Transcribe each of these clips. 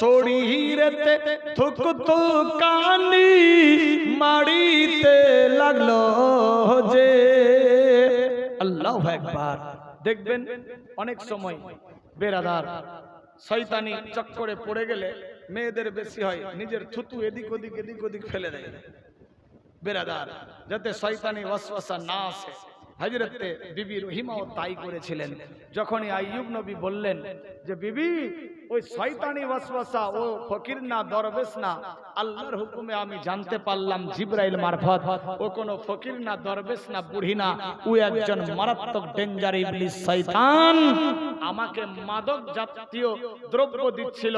শরীরেতে থুকতু কানি মাড়িতে লাগল যে। আল্লাহ একবার। দেখবেন অনেক সময় বেরাদার শয়তানি চক্করে পড়ে গেলে মেয়েদের বেশি হয়, নিজের থুতু এদিক ওদিক এদিক ওদিক ফেলে দেয়। বেরাদার যাতে শয়তানি ওয়াসওয়াসা না আসে। হজরতে বিবি রহিমাও তাই করেছিলেন। যখনই আইয়ুব নবী বললেন যে, বিবি ওই শয়তানি ওয়াসওয়াসা, ও ফকির না, দরবেশ না, আল্লাহর হুকুমে আমি জানতে পারলাম জিব্রাইল মারফত। ও কোনো ফকির না, দরবেশ না, বুড়ি না, ও একজন মারাত্মক ডেঞ্জার ইবলিস শয়তান। আমাকে মাদক জাতীয় দ্রব্য দিচ্ছিল,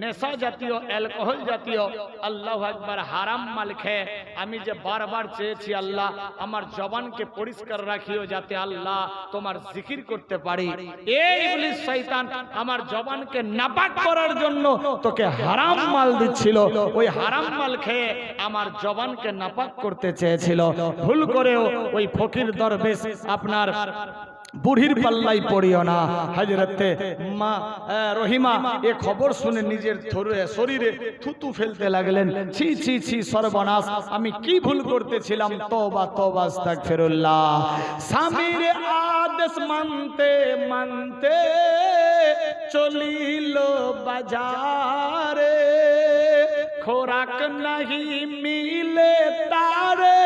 নেশা জাতীয়, অ্যালকোহল জাতীয়। আল্লাহ একবার হারাম মাল খেয়ে আমি যে বারবার চেয়েছি, আল্লাহ, আমার জবানকে পরিষ্কার রাখিও যাতে আল্লাহ তোমার জিকির করতে পারি। এই ইবলিস শয়তান, আমার জবানকে নাপাক করার জন্য তোকে হারাম মাল দিচ্ছিল। ওই হারাম মাল খেয়ে আমার জবানকে নাপাক করতে চেয়েছিল। ভুল করেও ওই ফকির দরবেশ আপনার বুড়ির পাল্লাই পড়িও না। হাজরতে মা রহিমা এ খবর শুনে নিজের শরীরে থুতু ফেলতে লাগলেন। ছি ছি ছি সর্বনাশ। আমি কি ভুল করতেছিলাম? তওবা তওবা আস্তাগফিরুল্লাহ। স্বামীর আদেশ মানতে মানতে চলিল বাজারে। খোরাক নাহি মিলে তারে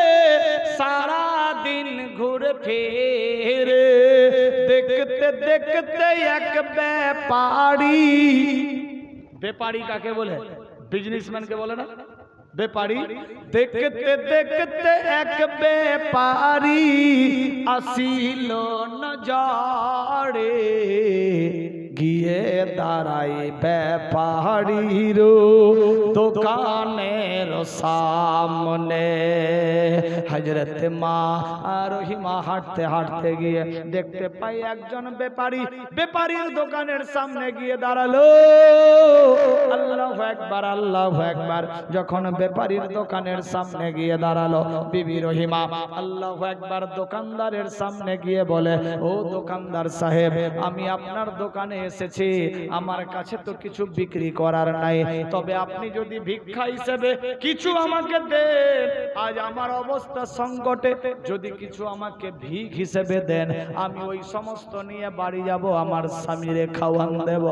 সারা দিন ঘুরে ফেরে। দেখতে দেখতে এক ব্যাপারি ব্যাপারি কাকে বলে বিজনেসম্যানকে বলে না ব্যাপারি দেখতে দেখতে এক ব্যাপারি আসিল নজরে গিয়ে দাঁড়াই ব্যাপারির দোকানের সামনে হজরত মা আর রহিমা হাঁটতে হাঁটতে গিয়ে দেখতে পাই একজন ব্যাপারী ব্যাপারীর দোকানের সামনে গিয়ে দাঁড়াল আল্লাহ একবার আল্লাহ একবার যখন ব্যাপারীর দোকানের সামনে গিয়ে দাঁড়াল বিবি রহিমা আল্লাহ একবার দোকানদারের সামনে গিয়ে বলে ও দোকানদার সাহেব আমি আপনার দোকানে এসেছি, আমার কাছে তো কিছু বিক্রি করার নাই। তবে আপনি যদি ভিক্ষা হিসেবে কিছু আমাকে দেন, আজ আমার অবস্থা সংকটে, যদি কিছু আমাকে ভিক হিসেবে দেন, আমি ওই সমস্ত নিয়ে বাড়ি যাব, আমার স্বামীরে খাওয়ান দেব।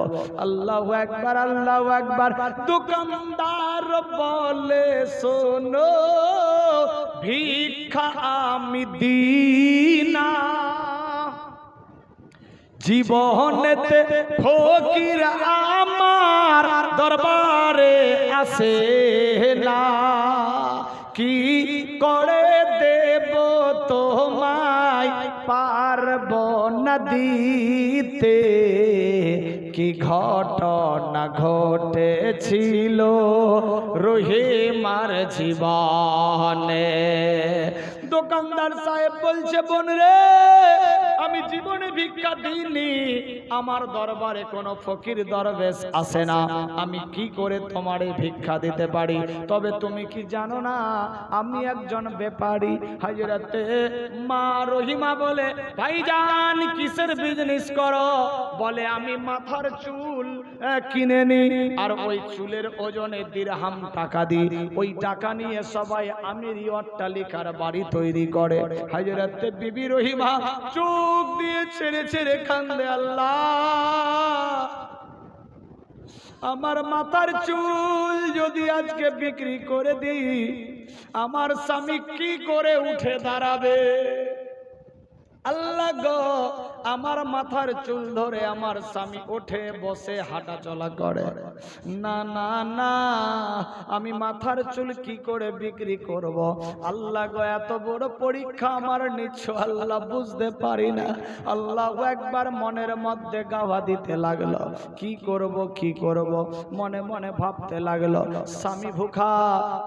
আল্লাহ একবার আল্লাহ একবার দোকানদার বলে, শোনো, ভিক্ষা আমি দিনা জীবনেতে ফকির আমার দরবারে আসে না। কি করে দেব তোমায় পারব না দিতে? কি ঘটনা ঘটেছিল রহিমার জীবনে? দোকানদার সাহেব বলছে, বোন রে ভিক্ষা দিইনি। আমার দরবারে কোনো ফকির দরবেশ আসে না। আমি কি করে তোমার ভিক্ষা দিতে পারি? তবে তুমি কি জানো না, আমি একজন ব্যাপারী। হাজরাতে মা রহিমা বলে, ভাইজান, কিসের বিজনেস করো? বলে, আমি মাথার চুল কিনে নি। আর ওই চুলের ওজনে দিরহাম টাকা দিই ওই টাকা নিয়ে সবাই আমির অট্টালিকার বাড়ি তৈরি করে। হাজরাতে বিবি রহিমা চোখ দিয়ে ছেড়ে ছেড়ে কান্দে, আল্লাহ, আমার মাথার চুল যদি আজকে বিক্রি করে দিই আমার স্বামী কি করে উঠে দাঁড়াবে? আল্লাহ গো আমার মাথার চুল ধরে আমার স্বামী ওঠে বসে হাঁটা চলা করে। না না না, আমি মাথার চুল কি করে বিক্রি করব? আল্লাহ গো, এত বড় পরীক্ষা আমার নিচ্ছ, আল্লাহ বুঝতে পারি না। আল্লাহ একবার মনের মধ্যে গাওয়া দিতে লাগল। কি করব কি করব? মনে মনে ভাবতে লাগল, স্বামী ভুখা,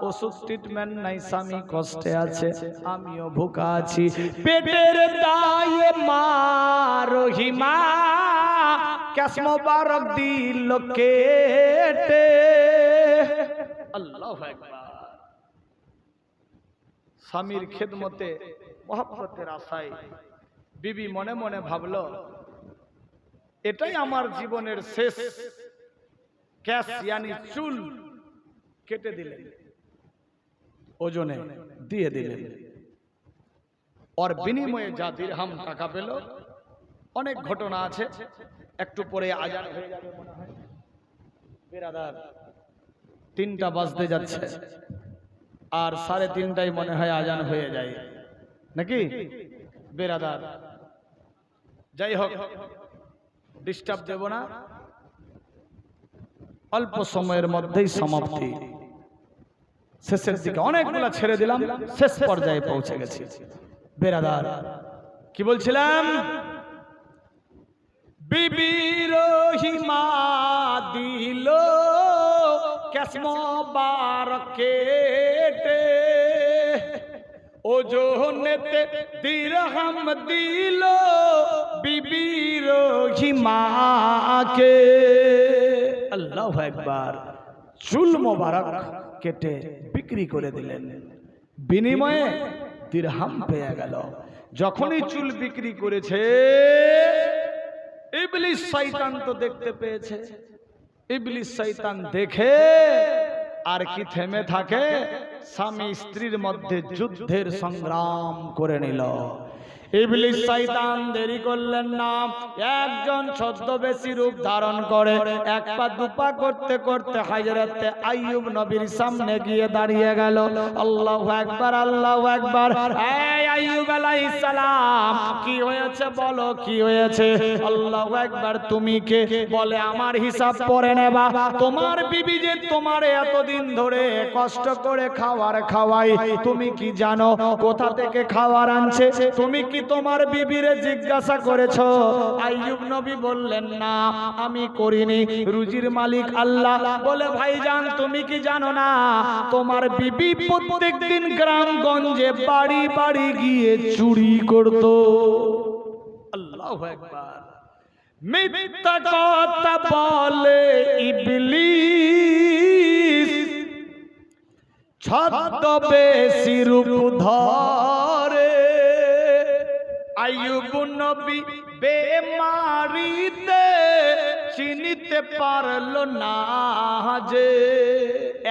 ওষুধ ট্রিটমেন্ট নাই, স্বামী কষ্টে আছে, আমিও ভুখা আছি। পেটের দায়ে মা রহিমা ক্যাশ মোবারক দিল কেটে। আল্লাহ স্বামীর খেদমতে, মহাব্বতের আশায় বিবি মনে মনে ভাবলো, এটাই আমার জীবনের শেষ। ক্যাশ ইয়ানি চুল কেটে দিলেন, ওজনে দিয়ে দিলেন। ওর বিনিময়ে যা দিরহাম টাকা পেল অনেক ঘটনা আছে। একটু পরে আজান হয়ে যাবে মনে হয়। বেরাদার, তিনটা বাজতে যাচ্ছে। আর সাড়ে তিনটায় মনে হয় আজান হয়ে যায়। নাকি? বেরাদার। যাই হোক ডিস্টার্ব দেব না। অল্প সময়ের মধ্যেই সমাপ্তি। শেষের দিকে অনেকগুলা ছেড়ে দিলাম। শেষ পর্যায়ে পৌঁছে গেছি। বেরাদার, কি বলছিলাম? বিবির হিমা দিল ক্যাসমো বার কেটে ওজনেতে দিরহাম দিল বিবির হিমাকে আল্লাহ একবার চুল মোবারক কেটে বিক্রি করে দিলেন। বিনিময়ে দিরহাম পেয়ে গেল। যখনই চুল বিক্রি করেছে ইবলিস শয়তান তো দেখতে পেয়েছে। ইবলিস শয়তান দেখে আর কি থেমে থাকে? স্বামী স্ত্রীর মধ্যে যুদ্ধের সংগ্রাম করে নিল। ইবলিস শয়তান, দেরি করলেন না। একজন রূপ ধারণ করে, এক পা দুপা করতে করতে হাজরাতে আইয়ুব নবীর সামনে গিয়ে দাঁড়িয়ে গেল। আল্লাহু একবার আল্লাহু একবার এই আইয়ুব আলাইহিস সালাম, কি হয়েছে বলো, কি হয়েছে? আল্লাহু একবার তুমি কে? বলে, আমার হিসাব পরে নেবা। তোমার বিবি যে তোমার এতদিন ধরে কষ্ট করে খাবার খাওয়াই, তুমি কি জানো? কোথা থেকে খাবার আনছে? তুমি কি তোমার বিবিরে জিজ্ঞাসা করেছ। আইয়ুব নবী বললেন, না, আমি করিনি। রুজির মালিক আল্লাহ। বলে, ভাইজান, তুমি কি জানো না? তোমার বিবি প্রত্যেক দিন গ্রামগঞ্জে বাড়ি বাড়ি গিয়ে চুরি করতো। আল্লাহু আকবার। মিথ্যা কথা বলে ইবলিস ছদ্মবেশী রূপ ধরে। আইয়ুব নবী বেমারিতে চিনিতে পারল না যে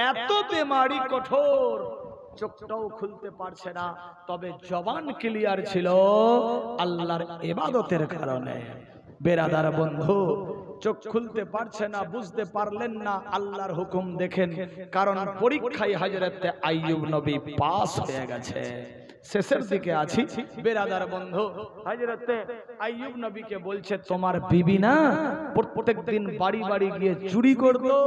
এত বেমারি কঠোর, চোখটাও খুলতে পারছে না। তবে জবান ক্লিয়ার ছিল আল্লাহর এবাদতের কারণে। বেরাদার বন্ধু চোখ খুলতে পারছে না, বুঝতে পারলেন না আল্লাহর হুকুম দেখেন। কারণ পরীক্ষায় হাজরতে আইয়ুব নবী পাস হয়ে গেছে। শেষের দিকে আছি। বেরাদার বন্ধু হাজরতে আইয়ুব নবীকে বলছে, তোমার বিবি না প্রত্যেক দিন বাড়ি বাড়ি গিয়ে চুরি করতো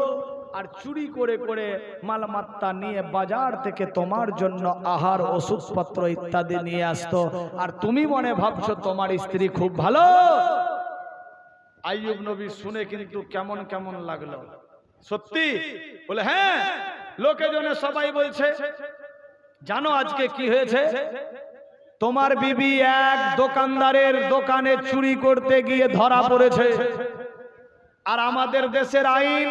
আর চুরি করে করে মালমাত্তা নিয়ে বাজার থেকে তোমার জন্য আহার, ওষুধপত্র ইত্যাদি নিয়ে আসতো। আর তুমি মনে ভাবছ তোমার স্ত্রী খুব ভালো? আইয়ুব নবী শুনে কিন্তু কেমন কেমন লাগল? সত্যি? বলে হ্যাঁ লোকে জনে সবাই বলছে জানো আজকে কি হয়েছে? তোমার বিবি এক দোকানদারের দোকানে চুরি করতে গিয়ে ধরা পড়েছে। আর আমাদের দেশের আইন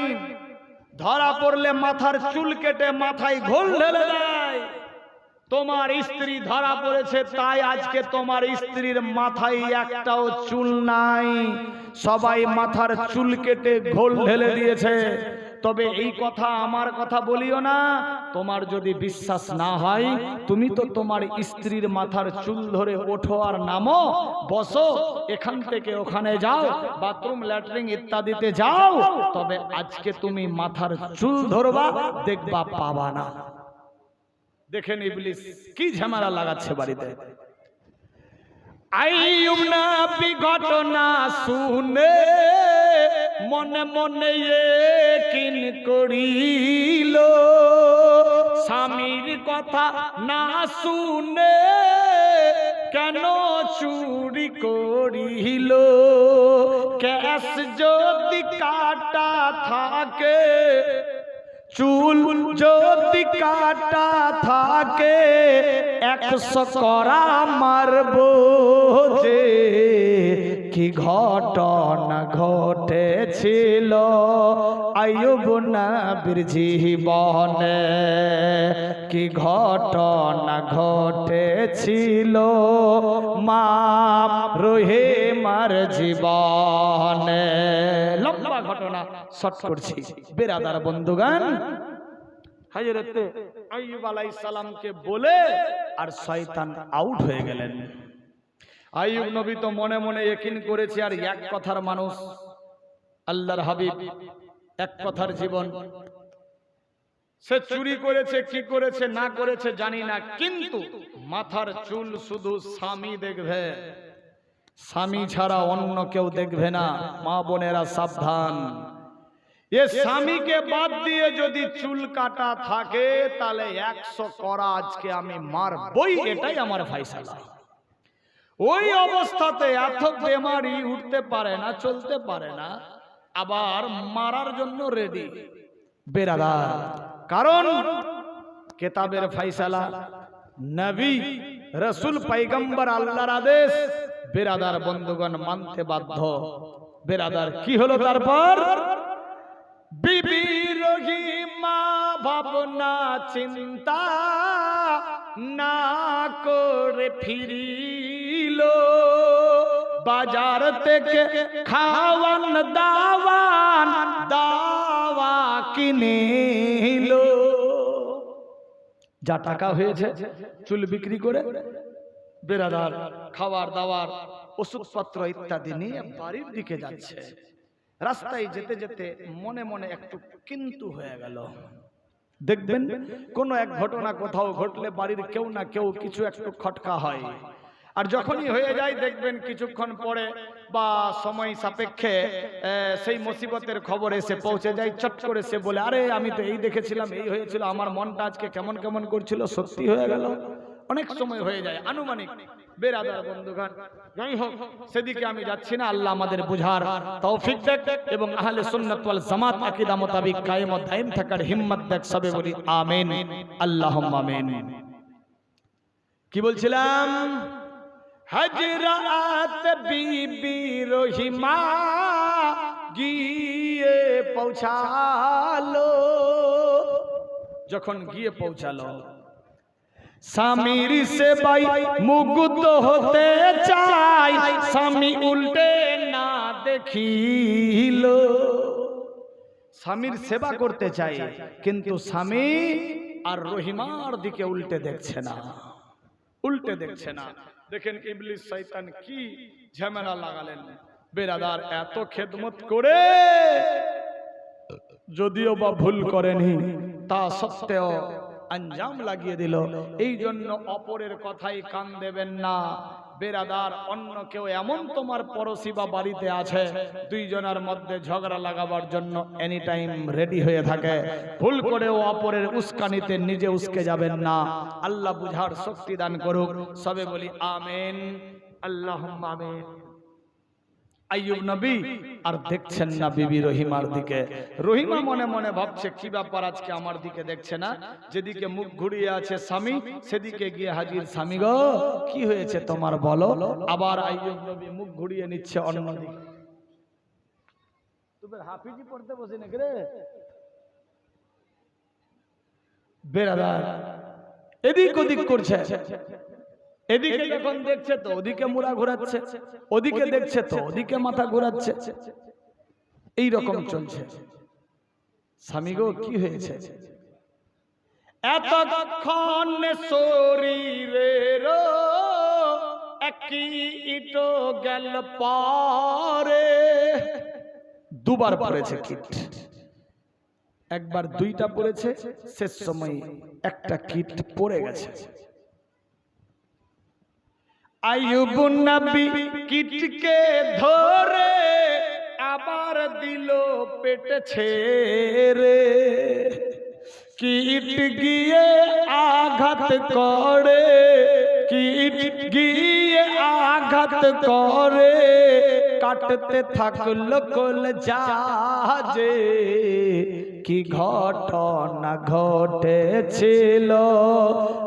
ধরা পড়লে মাথার চুল কেটে মাথায় ঘোল ঢেলে দেয়। তোমার স্ত্রী ধরা পড়েছে, তাই আজকে তোমার স্ত্রীর মাথায় একটাও চুল নাই। সবাই মাথার চুল কেটে ঘোল ঢেলে দিয়েছে। তবে এই কথা, আমার কথা বলিও না। তোমার যদি বিশ্বাস না হয়, তুমি তো তোমার স্ত্রীর মাথার চুল ধরে ওঠো আর নামো। বসো, এখান থেকে ওখানে যাও, বাথরুম ল্যাটরিং ইত্যাদিতে যাও। তবে আজকে তুমি মাথার চুল ধরবা, দেখবা পাবা না। দেখেন ইবলিস কি ঝামেলা লাগাচ্ছে বাড়িতে? আইয়ুব নাবি ঘটনা শুনে মনে মনে কিন করিল। স্বামীর কথা না শুনে কেন চুরি করিল? ক্যাশ যদি কাটা থাকে চুল যদি কাটা থাকে একশো করা মারব যে কি ঘটনা ঘটে ঘটেছিল আয়ুব নবীর জীবনে। কি ঘটনা ঘটেছিল? মা রহিমার জীবনে। লম্বা ঘটনা শর্ট করছি। বেরাদার বন্ধুগান। হাজরতে আইয়ুব আলাইহিস সালামকে বলে আর শয়তান আউট হয়ে গেলেন। আইয়ুব নবী তো মনে মনে একিন করেছে আর এক কথার মানুষ। আল্লাহর হাবিব, এক কথার জীবন। সে চুরি করেছে, কি করেছে, না করেছে জানি না, কিন্তু মাথার চুল শুধু স্বামী দেখবে। স্বামী ছাড়া অন্য কেউ দেখবে না, মা বোনেরা সাবধান। এ স্বামীকে বাদ দিয়ে যদি চুল কাটা থাকে, তাহলে একশো করা আজকে আমি মারবই, এটাই আমার ফাইসালা ওই অবস্থাতে এত বেমারি উঠতে পারে না, চলতে পারে না। আবার মারার জন্য রেডি বেরাদার। কারণ কেতাবের ফাইসালা নবী, রসুল পাইগম্বর আল্লাহর আদেশ, বেরাদার বন্ধুগণ মানতে বাধ্য। বেরাদার কি হলো তারপর? বিবি রহিমা ভাবনা চিন্তা না করে ফিরিল। বাজার থেকে খাওয়ান, দাওয়ান, দাওয়া কিনিল যা টাকা হয়েছে, চুল বিক্রি করে বেরাদার খাবার দাবার ওষুধপত্র ইত্যাদি নিয়ে বাড়ির দিকে যাচ্ছে। রাস্তায় যেতে যেতে মনে মনে একটু কিন্তু হয়ে গেল। দেখবেন, কোন এক ঘটনা কোথাও ঘটলে বাড়ির কেউ না কেউ কিছু একটু খটকা হয়। আর যখনই হয়ে যায় দেখবেন কিছুক্ষণ পরে বা সময় সাপেক্ষে সেই মুসিবতের খবর এসে পৌঁছে যায়, চট করে সে বলে, আরে, আমি তো এই দেখেছিলাম, এই হয়েছিল, আমার মনটা আজকে কেমন কেমন করছিল, সত্যি হয়ে গেল? অনেক সময় হয়ে যায়, আনুমানিক সেদিকে আমি যাচ্ছি না, আল্লাহ আমাদের বুঝার এবং মোতাবেক সবে বলি কি বলছিলাম? হজরাত বিবি রহিমা গিয়ে পৌঁছালো। যখন গিয়ে পৌঁছালো, স্বামীর সেবাই মুগ্ধ হতে চাই, স্বামী উল্টে না দেখিল। স্বামীর সেবা করতে চাই, কিন্তু স্বামী আর রহিমার দিকে উল্টে দেখছে না, উল্টে দেখছে না। দেখেন ইবলিস শয়তান কি ঝামেলা লাগালেন। বেরাদার এত খেদমত করে, যদিও বা ভুল করেনি, তা সত্ত্বেও আঞ্জাম লাগিয়ে দিল। এই জন্য অপরের কথাই কান দেবেন না। বেরাদার, অন্য কেউ এমন তোমার পড়োশি বা বাড়িতে আছে, দুইজনের মধ্যে ঝগড়া লাগাবার জন্য এনি টাইম রেডি হয়ে থাকে। ভুল করেও অপরের উস্কানিতে নিজে উস্কে যাবেন না। আল্লাহ বুঝার শক্তি দান করুক। সবে বলি, আমেন। আল্লাহ আমেন। আইয়ুব নবী আর দেখছেন না বিবি রহিমার দিকে। রহিমা মনে মনে ভাবছে কি ব্যাপার আজকে আমার দিকে দেখছে না? যেদিকে মুখ ঘুরিয়ে আছে স্বামী সেদিকে গিয়ে হাজির স্বামী গো কি হয়েছে তোমার বলো? আবার আইয়ুব নবী মুখ ঘুরিয়ে নিচ্ছে অন্যদিকে তুমি হাফিজি পড়তে বসে নাকি রে? বেরাদার এদিক ওদিক করছে। এদিকে যখন দেখছে তো ওদিকে মুড়া ঘোরাচ্ছে ওদিকে দেখছে তো ওদিকে মাথা ঘোরাচ্ছে। এই রকম চলছে। স্বামী গো কি হয়েছে? এতক্ষণ শরীরের একই ইটো গেল পরে। দুবার পড়েছে কিট। একবার দুইটা পড়েছে শেষ সময় একটা কিট পড়ে গেছে। আয়ুব নবী কিটকে ধরে আবার দিল পেটে ছেড়ে। কীট গিয়ে আঘাত করে, কীট গিয়ে আঘাত করে। কাটতে থাকল কল জাহাজে। কি ঘটনা ঘটেছিল?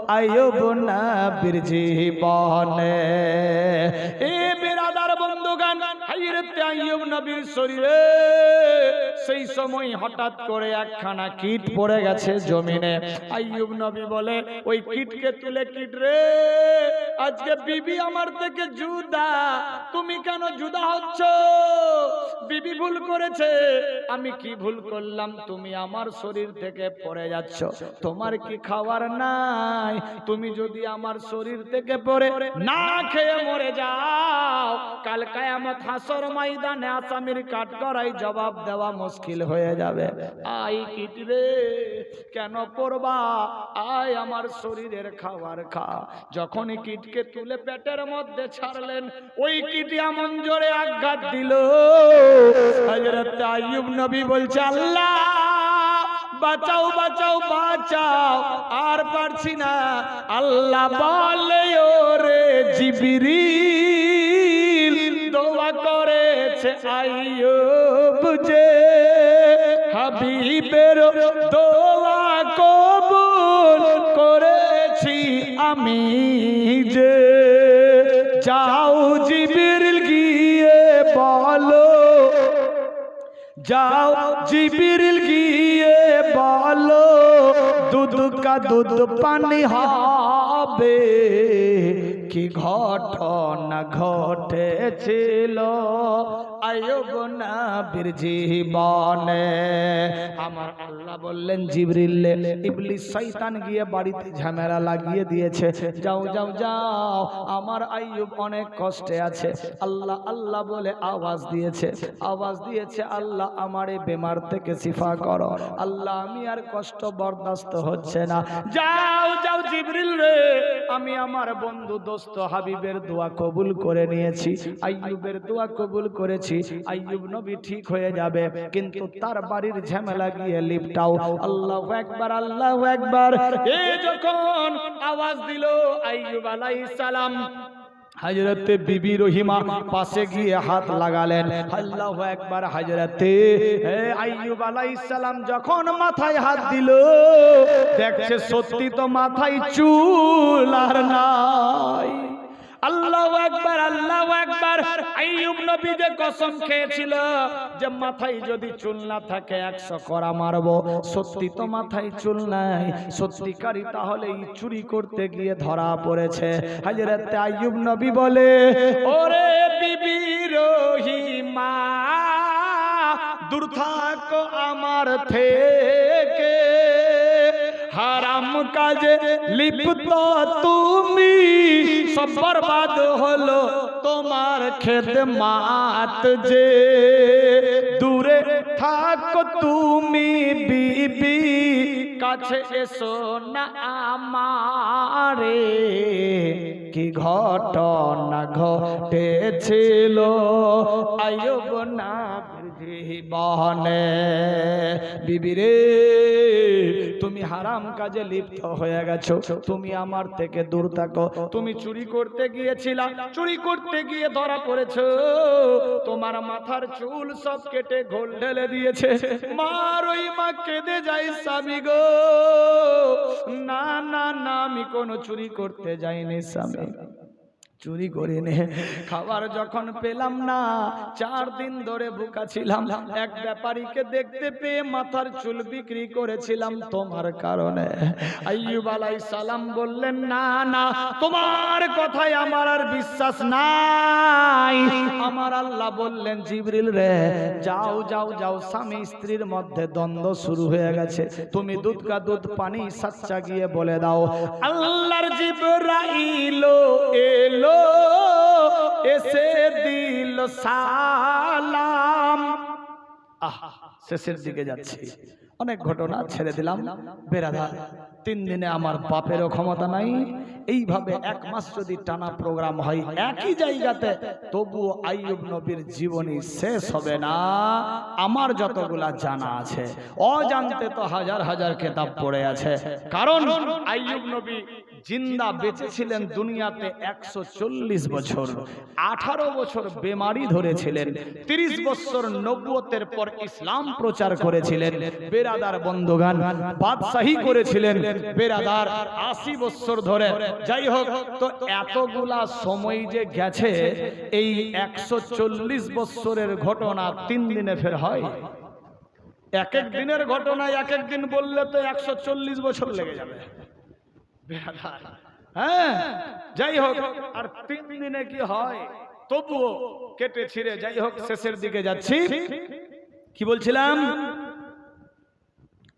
আয়ুব নবীর জীবনে। এ বিরাদার বন্ধুগান শরীরে সেই সময় হঠাৎ করে একখানা কীট পড়ে গেছে জমিনে। নবী বলে, ওই কীটকে তুলে কীট রে? আজকে বিবি আমার থেকে জুদা। তুমি কেন জুদা হচ্ছ? বিবি ভুল করেছে। আমি কি ভুল করলাম? তুমি আমার শরীর থেকে পড়ে যাচ্ছ। তোমার কি খাবার নাই? তুমি যদি আমার শরীর থেকে পড়ে না খেয়ে মরে যাও, কাল কায়ামত হাসর ময়দানে আসামির কাঠ করাই জবাব দেওয়া মুশকিল হয়ে যাবে। আই কিটরে কেন পড়বা? আয় আমার শরীরের খাবার খা। যখনই কিটকে তুলে পেটের মধ্যে ছাড়লেন, ওই কীট এমন জোরে আঘাত দিল। হযরত আইয়ুব নবী বলছে, আল্লাহ, বাঁচাও বাঁচাও বাঁচাও। আর পারছি না। আল্লাহ বলে দোয়া করেছে আইয়ুব যে হাবিবের দোয়া কবুল করেছি আমি যে। যাও জিবিরিল গিয়ে বলো, যাও জিবিরিল গিয়ে বলো, দুধ কা দুধ পানি হবে কি ঘটনা ঘটেছিল? আল্লাহ আমার আওয়াজ দিয়েছে আল্লাহ আমার এই বেমার থেকে শিফা করো। আল্লাহ, আমি আর কষ্ট বরদাস্ত হচ্ছে না। যাও যাও, জিবরিল রে, আমি আমার বন্ধু দোস্ত হাবিবের দোয়া কবুল করে নিয়েছি। আইয়ুবের দোয়া কবুল করেছি। আইয়ুব নবী ঠিক হয়ে যাবে কিন্তু তার বাড়ির ঝামেলা গিয়ে লিপটাও। আল্লাহু একবার আল্লাহু একবার। এ যখন আওয়াজ দিল আইয়ুব আলাইহিস সালাম হজরতে বিবি রহিমা পাশে গিয়ে হাত লাগালেন। আল্লাহ একবার হজরতে। আইয়ুব আলাইহিস সালাম যখন মাথায় হাত দিল দেখছে সত্যি তো মাথায় চুল আর নাই আল্লাহ একবার আল্লাহ একবার আইয়ুব নবী যে কসম খেয়েছিল যে মাথায় যদি চুল না থাকে একশো করা মারবো। সত্যি তো মাথায় চুল নাই। সত্যিকারী তাহলে চুরি করতে গিয়ে ধরা পড়েছে। হাজরত আইয়ুব নবী বলে, ওরে বিবি রহিমা দূর থাকো আমার থেকে হারাম কাজে লিপ্ত তুমি। সব বরবাদ হলো তোমার খেদ মাত যে দূরে থাকো তুমি বিবি, কাছে এসো না আমারে। কি ঘটনা ঘটেছিল? আয়ব না জীবনে। বিবিরে, তুমি হারাম কাজে লিপ্ত হয়ে গেছো। তুমি আমার থেকে দূর থাকো। তুমি চুরি করতে গিয়েছিলা, চুরি করতে গিয়ে ধরা পড়েছো। তোমার মাথার চুল সব কেটে ঘোল ঢেলে দিয়েছে। মার ওই মা কেঁদে যাই স্বামী গো। না না না, আমি কোনো চুরি করতে যাইনি স্বামী। চুরি করে নে। খাবার যখন পেলাম না, চার দিন ধরে ভুকা ছিলাম। এক ব্যাপারীকে দেখতে পেয়ে মাথার চুল বিক্রি করেছিলাম তোমার কারণে। আইয়ুব সালাম বললেন, না না, তোমার কথায় আমার আর বিশ্বাস নাই। আমার আল্লাহ বললেন, জিবরিল রে, যাও যাও যাও, স্বামী স্ত্রীর মধ্যে দ্বন্দ্ব শুরু হয়ে গেছে। তুমি দুধ কা দুধ, পানি সাচ্চা গিয়ে বলে দাও। আল্লাহর জিবরাইল এলো এসে দিল সালাম। আহ শেষের দিকে যাচ্ছি। অনেক ঘটনা ছেড়ে দিলাম। বেরাধার তিন দিনে আমার বাপেরও ক্ষমতা নাই। এইভাবে এক মাস যদি টানা প্রোগ্রাম হয়, একই জায়গাতে তবুও আইয়ুব নবীর জীবনী শেষ হবে না। আমার যতগুলা জানা আছে, অজান্তে তো হাজার হাজার কেতাব পড়ে আছে। কারণ আইয়ুব নবী জিন্দা বেঁচে ছিলেন দুনিয়াতে একশো চল্লিশ বছর, আঠারো বছর বেমারি ধরেছিলেন, তিরিশ বছর নব্বতের পর ইসলাম প্রচার করেছিলেন, বেরাদার বন্ধগান বাদশাহী করেছিলেন বেরাদার আশি বছর ধরে। যাই হোক তো এতগুলা সময় যে গেছে, এই একশো চল্লিশ বছরের ঘটনা তিন দিনে ফের হয়। এক এক দিনের ঘটনা এক এক দিন বললে তো একশো চল্লিশ বছর লেগে যাবে। হ্যাঁ যাই হোক আর তিন দিনে কি হয়? তবুও কেটে ছিঁড়ে। যাই হোক শেষের দিকে যাচ্ছি। কি বলছিলাম?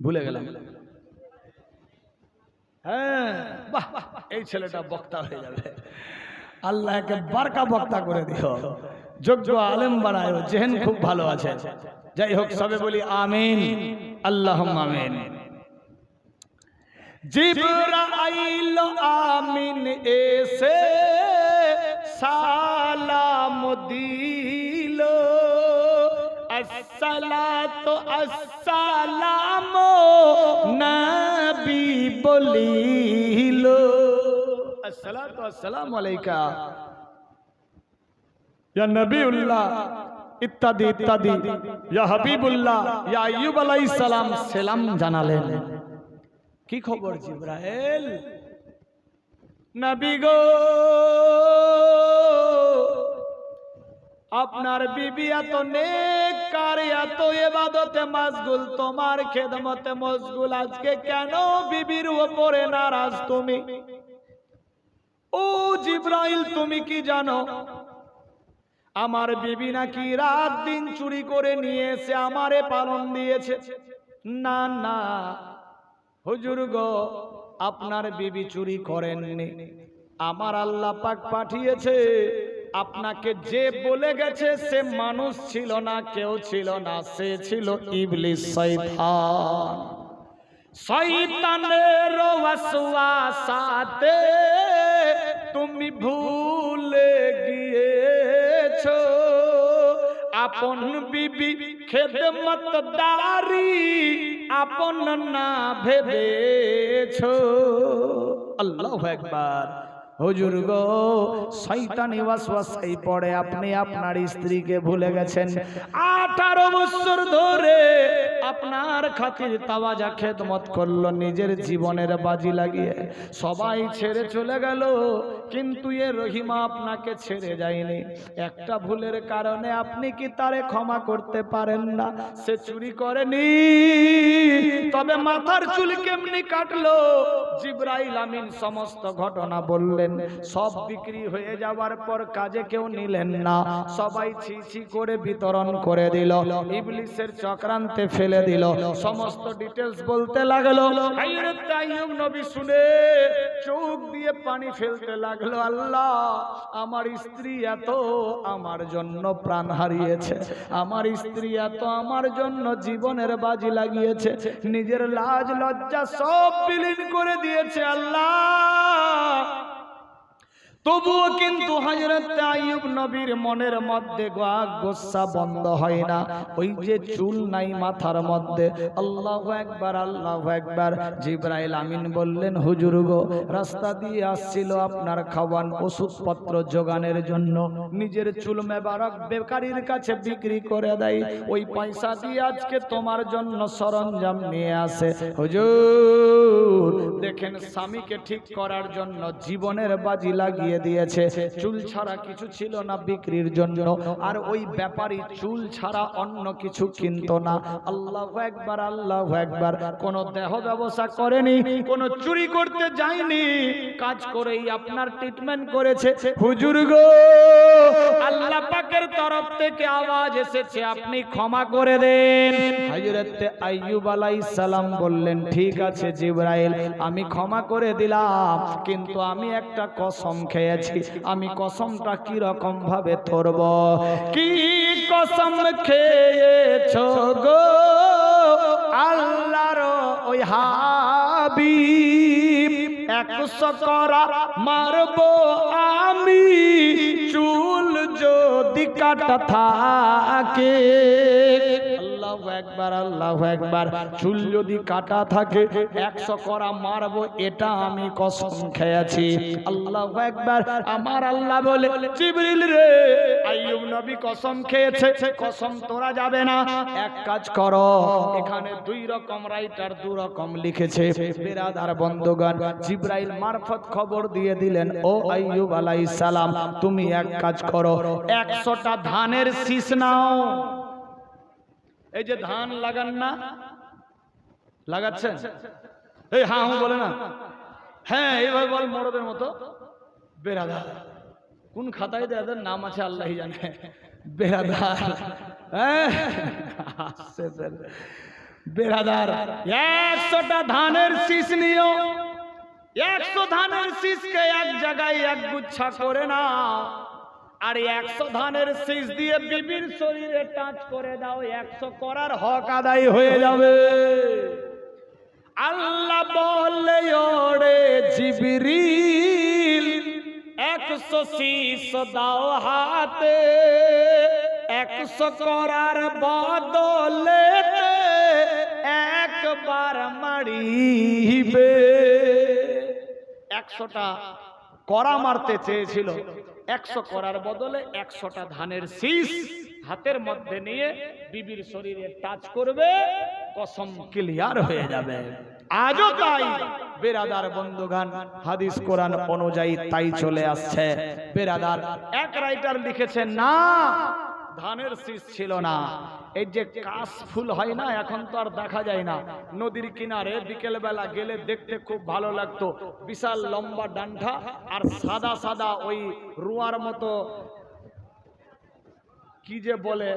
ভুলে গেলাম। হ্যাঁ বাহ এই ছেলেটা বক্তা হয়ে যাবে। আল্লাহকে বারকা বক্তা করে দিও। যোগ্য আলেম বানায় জেহেন খুব ভালো আছে। যাই হোক সবে বলি আমিন আল্লাহ আমিন। জিবরাইল আমিন এসে সালাম দিল। আসসালাতু আসসালাম নবী বলিল আসসালামু আলাইকা। ইয়া নবিউল্লাহ ইত্যাদি ইত্যাদি ইয়া হাবিবুল্লাহ ইয়া আইয়ুব আলাইহিস সালাম সালাম জানালেন। কি খবর জিব্রাইল? নবী গো আপনার বিবি এত নেককার এত এবাদতে মশগুল তোমার খেদমতে মশগুল আজকে কেন বিবির উপরে নারাজ তুমি? ও জিব্রাইল, তুমি কি জানো? আমার বিবি নাকি রাত দিন চুরি করে নিয়ে এসে আমারে পালন দিয়েছে। না না। হুজুর গো, আপনার বিবি চুরি করেননি। আমার আল্লাহ পাক পাঠিয়েছে। আপনাকে যে বলে গেছে, সে মানুষ ছিল না, কেউ ছিল না, সে ছিল ইবলিস, শয়তান। শয়তানের ওয়াসওয়াসাতে তুমি ভুলে গিয়েছো। আপন বিবি খেদমতদারি আপন না ভেবেছো। আল্লাহু একবার হুজুর গো শয়তানি ওয়াসওয়াসাই পড়ে আপনি আপনার স্ত্রীকে ভুলে গেছেন। আঠারো বছর ধরে আপনার খাতির তাওয়াজা খেদমত করল নিজের জীবনের বাজি লাগিয়ে। সবাই ছেড়ে চলে গেল কিন্তু এ রহিমা আপনাকে ছেড়ে যায়নি। একটা ভুলের কারণে আপনি কি তারে ক্ষমা করতে পারেন না? সে চুরি করেনি। তবে মাথার চুল কেমনি কাটলো? জিব্রাইল আমিন সমস্ত ঘটনা বললেন। সব বিক্রি হয়ে যাওয়ার পর কাজে কেউ নিলেন না। সবাই ছি ছি করে বিতরণ করে দিল। ইবলিসের চক্রান্তে ফেলে দিল। সমস্ত ডিটেলস বলতে লাগল নবী শুনে চোখ দিয়ে পানি ফেলতে লাগল আল্লাহ। আমার স্ত্রী এত আমার জন্য প্রাণ হারিয়েছে। আমার স্ত্রী এত আমার জন্য জীবনের বাজি লাগিয়েছে। নিজের লাজ লজ্জা সব বিলীন করে দিয়েছে আল্লাহ। তবুও কিন্তু হজরত আইয়ুব নবীর মনের মধ্যে গোয়া গোসা বন্ধ হয় না। ওই যে চুল নাই মাথার মধ্যে। আল্লাহ একবার আল্লাহ একবার জিব্রাইল আমিন বললেন, হুজুর গো, রাস্তা দিয়ে আসছিল আপনার খাওয়ান ওষুধপত্র যোগানের জন্য। নিজের চুল মেবারক বেকারির কাছে বিক্রি করে দেয়। ওই পয়সা দিয়ে আজকে তোমার জন্য সরঞ্জাম নিয়ে আসে। হুজুর, দেখেন স্বামীকে ঠিক করার জন্য জীবনের বাজি লাগিয়ে দিয়েছে। চুল ছাড়া কিছু ছিল না বিক্রির জন্য। আর ওই ব্যাপারী চুল ছাড়া অন্য কিছু কিনতো না। আল্লাহ একবার আল্লাহ একবার কোন দেহ ব্যবসা করেনি, কোন চুরি করতে যায়নি। কাজ করেই আপনার ট্রিটমেন্ট করেছে। হুজুর গো, আল্লাহ পাকের তরফ থেকে আওয়াজ এসেছে, আপনি ক্ষমা করে দেন। হযরত আইয়ুব আলাইহিস সালাম বললেন, ঠিক আছে জিবরাইল, আমি ক্ষমা করে দিলাম, কিন্তু আমি একটা কসম খেয়েছি আমি কসমটা কি রকম ভাবে ধরব? কি কসম খেয়েছো গো? আল্লাহর ওই হাবিব একশো করা মারবো আমি চুল যদি কাটা থাকে একবার, আল্লাহ একবার। চুল যদি কাটা থাকে, একশো করা মারবো, এটা আমি কসম খেয়েছি। আল্লাহ একবার, আমার আল্লাহ বলে রে নবী কসম খেয়েছে, কসম তোরা যাবে না। এক কাজ করো, এখানে দুই রকম রাইটার, দু রকম লিখেছে। বেরাদার বন্ধুগণ, জিব্রাইল মারফত খবর দিয়ে দিলেন, ও আইয়ুব আলাইহিস সালাম, তুমি এক কাজ করো, একশোটা ধানের শীষ নাও। এই যে ধান লাগান না, লাগাচ্ছেন? এই হ্যাঁ হুঁ বলে না? হ্যাঁ এইভাবে বল মরদের মতো। বেরাদার কোন খাতায় তো নাম আছে, আল্লাহই জানে। বেরাদার হ্যাঁ? বেরাদার একশোটা ধানের শীষ নিও। একশো ধানের শীষকে এক জায়গায় এক গুচ্ছা করে নাও। আর একশো ধানের শীষ দিয়ে বিবির শরীরে টাচ করে দাও একশো করার হক আদায় হয়ে যাবে। আল্লাহ বলে, ওরে জিবরিল, একশো শীষ দাও হাতে, একশো করার বদলে একবার মারিবে। একশোটা করা মারতে চেয়েছিল। একশো করার বদলে একশোটা ধানের শীষ হাতের মধ্যে নিয়ে বিবির শরীরে টাচ করবে কসম ক্লিয়ার হয়ে যাবে। আজও তাই বেরাদার বন্ধুগান হাদিস কোরআন অনুযায়ী তাই চলে আসছে। বেরাদার এক রাইটার লিখেছে না ধানের শীষ ছিল না। এই যে কাশ ফুল হয় না, এখন তো আর দেখা যায় না। নদীর কিনারে বিকেল বেলা গেলে দেখতে খুব ভালো লাগতো। বিশাল লম্বা ডান্ঠা আর সাদা সাদা ওই রুয়ার মতো, কি যে বলে,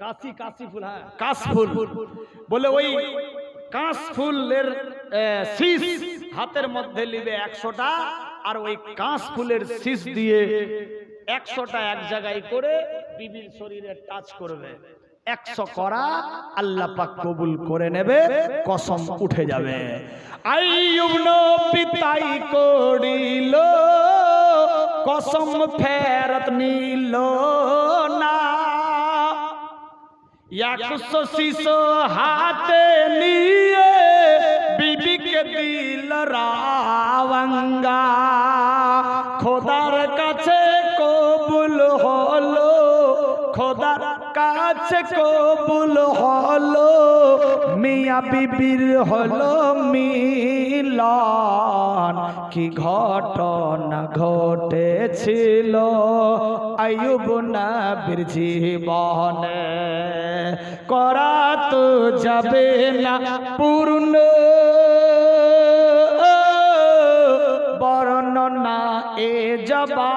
কাশি কাশি ফুল হ্যাঁ কাশ ফুল। বলে ওই কাশ ফুলের শীষ হাতের মধ্যে নিবে একশোটা, আর ওই কাশ ফুলের শীষ দিয়ে একশোটা এক জায়গায় করে বিবির শরীরে টাচ করবে। একশো করা আল্লাহ পাক কবুল করে নেবে, কসম উঠে যাবে। আইয়ুব করিল, কসম ফেরত নিল না। একশো শিশু হাতে নিয়ে বিবিকে দিল রাওয়াঙ্গা। কাছে কবুল হলো, মিয়া বিবির হলো মিল কি ঘটনা ঘটেছিল আয়ুব না বীরজি বনে করা তো যাবে না পূর্ণ। বর্ণনা এ জবা